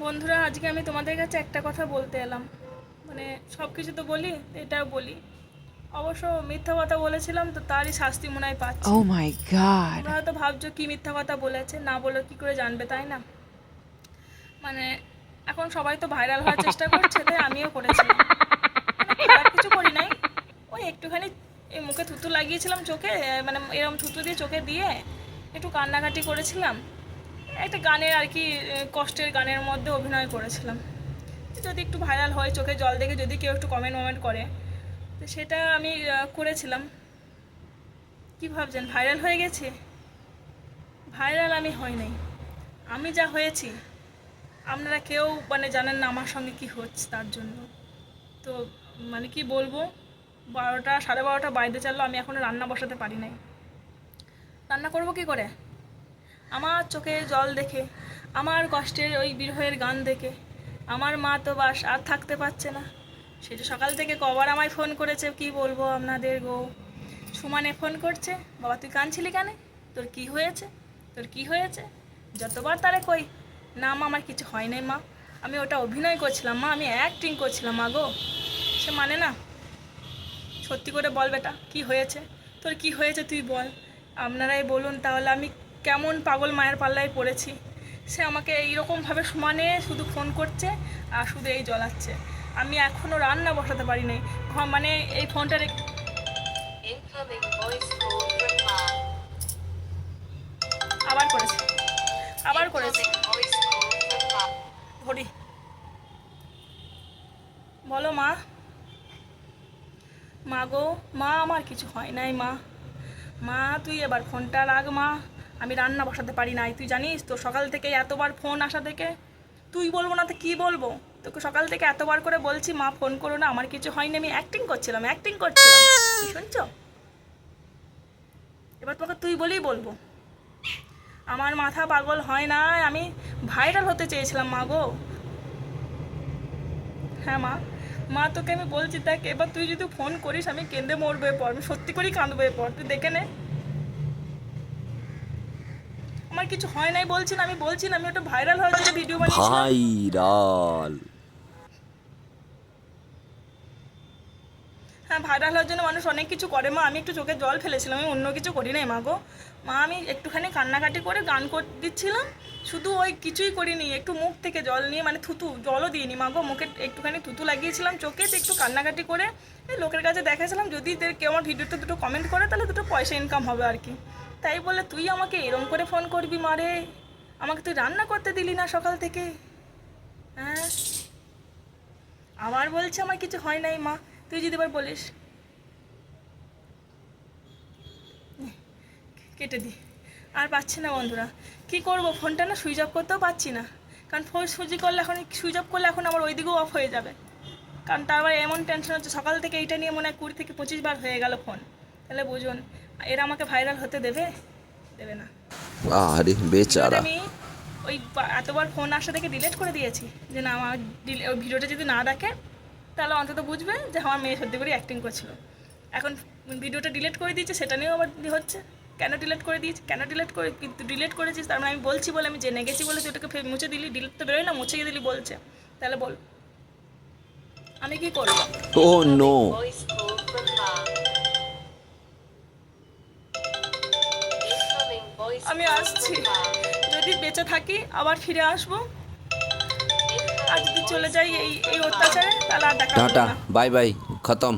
বন্ধুরা আজকে আমি তোমাদের কাছে একটা কথা বলতে এলাম। মানে সব কিছু তো বলি এটাও বলি। অবশ্য মিথ্যা কথা বলেছিলাম তো তারই শাস্তি মনে হয় পাচ্ছি। Oh my god. তোমরা হয়তো ভাবছ কি মিথ্যা কথা বলেছে? না বলে কি করে জানবে তাই না? মানে এখন সবাই তো ভাইরাল হওয়ার চেষ্টা করছে তাই আমিও করেছি। মানে খারাপ কিছু করি নাই। ওই একটুখানি এই মুখে থুতু লাগিয়েছিলাম চোখে মানে এরকম থুতু দিয়ে চোখে দিয়ে একটু কান্নাকাটি করেছিলাম। একটা গানের আর কি কষ্টের গানের মধ্যে অভিনয় করেছিলাম। যদি একটু ভাইরাল হয়, চোখে জল দেখে যদি কেউ একটু কমেন্ট মমেন্ট করে, তো সেটা আমি করেছিলাম। কি ভাবছেন ভাইরাল হয়ে গেছে? ভাইরাল আমি হই নাই। আমি যা হয়েছি, আপনারা কেউ মানে জানেন না আমার সঙ্গে কি হচ্ছে তার জন্য। তো মানে কি বলব, বারোটা, সাড়ে বারোটা বাইরে চাললো, আমি এখনও রান্না বসাতে পারি নাই। রান্না করব কি করে? আমার চোখে জল দেখে, আমার কষ্টের ওই বিরহের গান দেখে, আমার মা তো বাস আর থাকতে পারছে না। সেটা সকাল থেকে কবার আমায় ফোন করেছে, কি বলব আপনাদের গো? সুমানে ফোন করছে, বাবা, তুই কাঁদছিলি কেন? তোর কি হয়েছে? তোর কি হয়েছে? যতবার তারে কই, না মা, আমার কিছু হয় নাই মা। আমি ওটা অভিনয় করছিলাম মা, আমি অ্যাক্টিং করছিলাম মা গো। সে মানে না, সত্যি করে বল বেটা, কি হয়েছে? তোর কি হয়েছে তুই বল। আপনারাই বলুন তাহলে আমি কেমন পাগল মায়ের পাল্লায় পড়েছি। সে আমাকে এইরকমভাবে সমানে শুধু ফোন করছে আর শুধু এই জ্বলাচ্ছে। আমি এখনও রান্না বসাতে পারি নাই মানে এই ফোনটা রেখে Incoming voice call from mom. আবার করেছে। আবার করেছে. ধরি। বলো মা। মা গো মা আমার কিছু হয় নাই মা। মা তুই এবার ফোনটা রাখ মা। আমি রান্না বসাতে পারি নাই। তুই জানিস তো সকাল থেকে এতবার ফোন আসা থেকে? তুই বলব না তো কী বলব? তোকে সকাল থেকে এতবার করে বলছি, মা ফোন করো না, আমার কিছু হয়নি, আমি অ্যাক্টিং করছিলাম অ্যাক্টিং করছিলাম। শুনছ? এবার তোমাকে তুই বলেই বলব। আমার মাথা পাগল হয় না আমি ভাইরাল হতে চেয়েছিলাম, মা গো। হ্যাঁ মা। মা, তোকে আমি বলছি, দেখ, এবার তুই যদি ফোন করিস, আমি কেঁদে মরবে পর আমি সত্যি করেই কাঁদবো এরপর, তুই দেখে নে। আমার কিছু হয় নাই বলছেন আমি বলছি না আমি ওটা ভাইরাল হওয়ার জন্য ভিডিও বানিয়েছিলাম। ভাইরাল হ্যাঁ ভাইরাল হওয়ার জন্য মানুষ অনেক কিছু করে মা আমি একটু চোখে জল ফেলেছিলাম আমি অন্য কিছু করি নাই মা গো। মা আমি একটুখানি কান্নাকাটি করে গান কর দিচ্ছিলাম শুধু ওই কিছুই করিনি একটু মুখ থেকে জল নিয়ে মানে থুতু জলও দিইনি মা গো মুখে একটুখানি থুতু লাগিয়েছিলাম চোখে তো একটু কান্নাকাটি করে লোকের কাছে দেখাছিলাম যদি কেউ আমার ভিডিওতে দুটো কমেন্ট করে তাহলে দুটো পয়সা ইনকাম হবে আর কি। তাই বলে তুই আমাকে এরম করে ফোন করবি মারে? আমাকে তুই রান্না করতে দিলি না সকাল থেকে? হ্যাঁ? আবার বলছে আমার কিছু হয় নাই মা, তুই যদি এবার বলিস। কেটে দি। আর পাচ্ছি না বন্ধুরা। কি করব? ফোনটা না সুইচ অফ করতেও পাচ্ছি না। কারণ ফোন সুইচ করলে এখন, সুইচ অফ করলে এখন আমার ওই দিকেও অফ হয়ে যাবে। কারণ তারপরে এমন টেনশন হচ্ছে, সকাল থেকে এইটা নিয়ে মনে হয় কুড়ি থেকে পঁচিশ বার হয়ে গেল ফোন তাহলে বুঝুন এরা আমাকে ভাইরাল হতে দেবে? দেবে না। আরে বেচারা। আমি ওই এতবার ফোন আসা থেকে ডিলিট করে দিয়েছি যে না আমার ওই ভিডিওটা যদি না দেখে তাহলে অন্তত বুঝবে যে আমার মেয়ে সত্যি করে অ্যাক্টিং করছিল। এখন ভিডিওটা ডিলিট করে দিয়েছে সেটা নিয়েও আবার হচ্ছে। কেন ডিলেট করে দিয়েছি? কেন ডিলেট করে কিন্তু ডিলিট করেছিস তার মানে আমি বলছি বলে আমি জেনে গেছি বলে তুই ওটাকে মুছে দিলি ডিলিট তো বেরোয় না মুছে দিলি বলছে। তাহলে বল। আমি কি করব? ও নো আমি আসছি। যদি বেঁচে থাকি আবার ফিরে আসব। আর যদি চলে যাই এই এই অত্যাচারে তাহলে আর দেখা টাটা বাই বাই খতম।